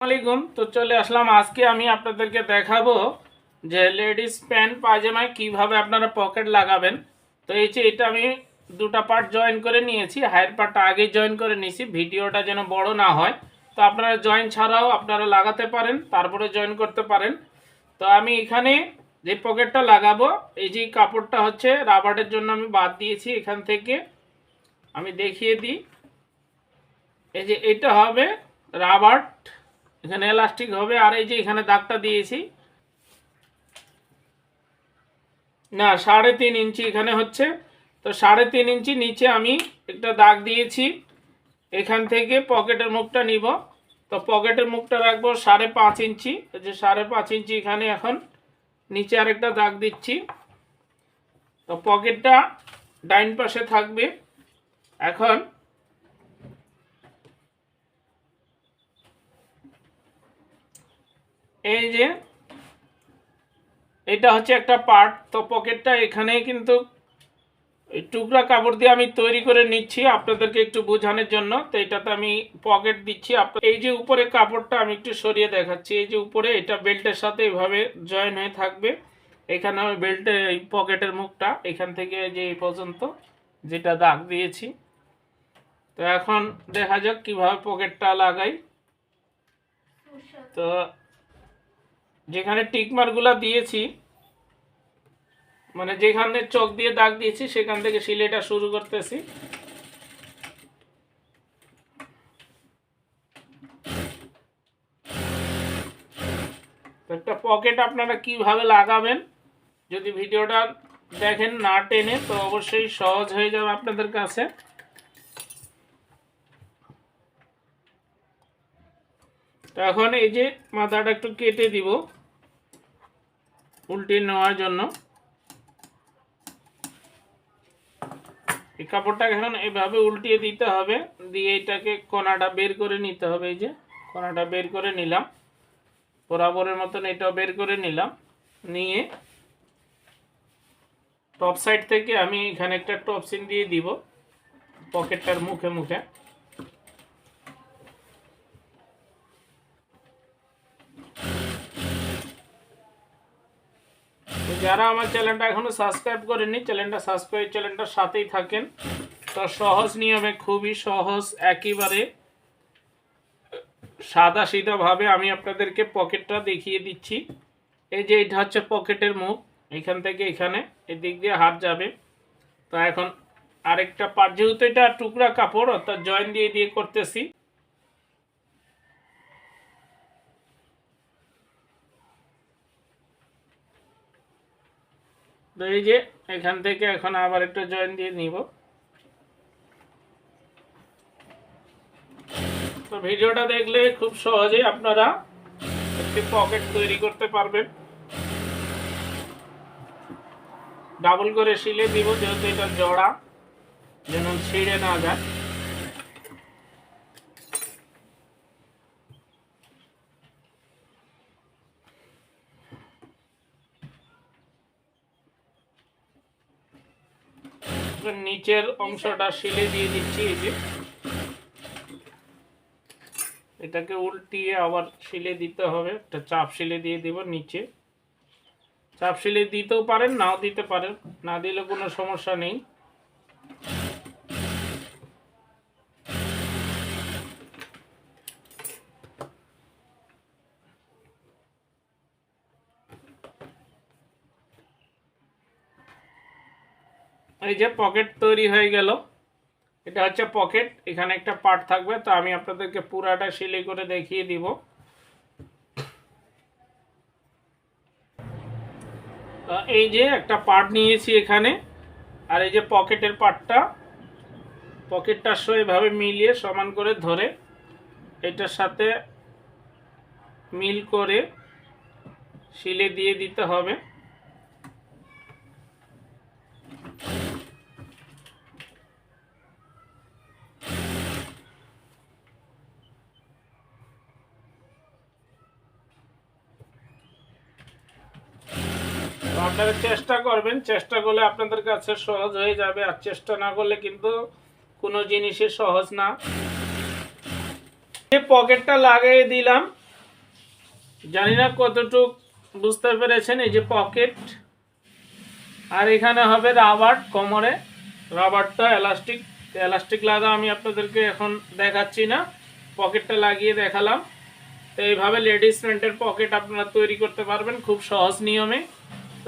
আলাইকুম তো চলে আসলাম। আজকে আমি আপনাদেরকে দেখাবো যে লেডিস প্যান্ট পায়জামায় কীভাবে আপনারা পকেট লাগাবেন। তো এই যে এটা আমি দুটা পার্ট জয়েন করে নিয়েছি। হায়ার পার্টটা আগে জয়েন করে নিয়েছি। ভিডিওটা যেন বড় না হয়। তো আপনারা জয়েন ছাড়াও আপনারা লাগাতে পারেন, তারপরে জয়েন করতে পারেন। তো আমি এখানে যে পকেটটা লাগাবো, এই যে কাপড়টা হচ্ছে রাবারের জন্য আমি বাদ দিয়েছি এখান থেকে। আমি দেখিয়ে দিই। এই যে এটা হবে রাবার এখানে এলাস্টিক হবে, আর এই যে এখানে দাগটা দিয়েছি। না, সাড়ে তিন ইঞ্চি এখানে হচ্ছে। তো সাড়ে তিন ইঞ্চি নিচে আমি একটা দাগ দিয়েছি। এখান থেকে পকেটের মুখটা নিব। তো পকেটের মুখটা রাখব সাড়ে পাঁচ ইঞ্চি। যে সাড়ে পাঁচ ইঞ্চি এখানে এখন নিচে আরেকটা দাগ দিচ্ছি। তো পকেটটা ডাইন পাশে থাকবে। এখন এই যে, এটা হচ্ছে একটা পার্ট তো পকেটটা এখানে কিন্তু টুকরা কাপড় দিয়ে আমি তৈরি করে নিচ্ছি আপনাদেরকে একটু বোঝানোর জন্য। তো এটাতে আমি পকেট দিচ্ছি এই যে উপরে কাপড়টা আমি একটু সরিয়ে দেখাচ্ছি। এই যে উপরে, এটা বেল্টের সাথে এভাবে জয়েন হয়ে থাকবে। এখানে আমি বেল্টের এই পকেটের মুখটা, এখান থেকে যে এই পর্যন্ত যেটা দাগ দিয়েছি। তো এখন দেখা যাক কীভাবে পকেটটা লাগাই। তো যেখানে টিকমারগুলো দিয়েছি মানে যেখানে চোখ দিয়ে দাগ দিয়েছি, সেখান থেকে সিলেটা শুরু করতেছি। একটা পকেট আপনারা কীভাবে লাগাবেন, যদি ভিডিওটা দেখেন না টেনে, তো অবশ্যই সহজ হয়ে যাবে আপনাদের কাছে। এখন এই যে মাথাটা একটু কেটে দিব। উল্টে নেওয়ার জন্য। এই কাপড়টাকে এখন এভাবে উল্টিয়ে দিতে হবে, দিয়ে এটাকে কোনাটা বের করে নিতে হবে। এই যে কোনাটা বের করে নিলাম। বরাবরের মতন এটাও বের করে নিলাম। নিয়ে টপ সাইড থেকে আমি এখানে একটা টপ সিন দিয়ে দিব, পকেটটার মুখে মুখে। যারা আমার চ্যানেলটা এখনও সাবস্ক্রাইব করেননি, চ্যানেলটা সাবস্ক্রাইব চ্যানেলটার সাথেই থাকেন। তো সহজ নিয়মে, খুবই সহজ, একেবারে সাদা সিধা ভাবে আমি আপনাদেরকে পকেটটা দেখিয়ে দিচ্ছি। এই যে এটা হচ্ছে পকেটের মুখ, এখান থেকে এখানে, এদিক দিয়ে হাত যাবে। তো এখন আরেকটা পার্ট যেহেতু এটা টুকরা কাপড়, অর্থাৎ জয়েন দিয়ে দিয়ে করতেছি। তো এই যে এখান থেকে এখন আবার একটা জয়েন দিয়ে নিব। তো ভিডিওটা দেখলে খুব সহজেই আপনারা একটি পকেট তৈরি করতে পারবেন। ডাবল করে শিলে দিব, যেহেতু এটা জড়া, যেন ছিঁড়ে না যায়। নিচের অংশটা শিলে দিয়ে দিচ্ছি এই যে। এটাকে উল্টিয়ে আবার শিলে দিতে হবে। একটা চাপ শিলে দিয়ে দিব নিচে। চাপ শিলে দিতেও পারেন নাও দিতে পারেন। না দিলে কোনো সমস্যা নেই। এই যে পকেট তৈরি হয়ে গেল। এটা হচ্ছে পকেট এখানে একটা পার্ট থাকবে, তো আমি আপনাদেরকে পুরাটা সিলাই করে দেখিয়ে দিব। এই যে একটা পার্ট নিয়েছি এখানে, আর এই যে পকেটের পার্টটা পকেটটার সহ এভাবে মিলিয়ে সমান করে ধরে, এটার সাথে মিল করে শিলে দিয়ে দিতে হবে। আপনারা চেষ্টা করবেন, চেষ্টা করলে আপনাদের কাছে সহজ হয়ে যাবে আর চেষ্টা না করলে কিন্তু কোনো জিনিসই সহজ না। পকেটটা লাগিয়ে দিলাম। জানি না কতটুক বুঝতে পেরেছেন, এই যে পকেট। আর এখানে হবে রাবার কোমরে। রাবারটা এলাস্টিক এলাস্টিক লাগা আমি আপনাদেরকে এখন দেখাচ্ছি না। পকেটটা লাগিয়ে দেখালাম। তো এইভাবে লেডিস প্যান্টের পকেট আপনারা তৈরি করতে পারবেন খুব সহজ নিয়মে।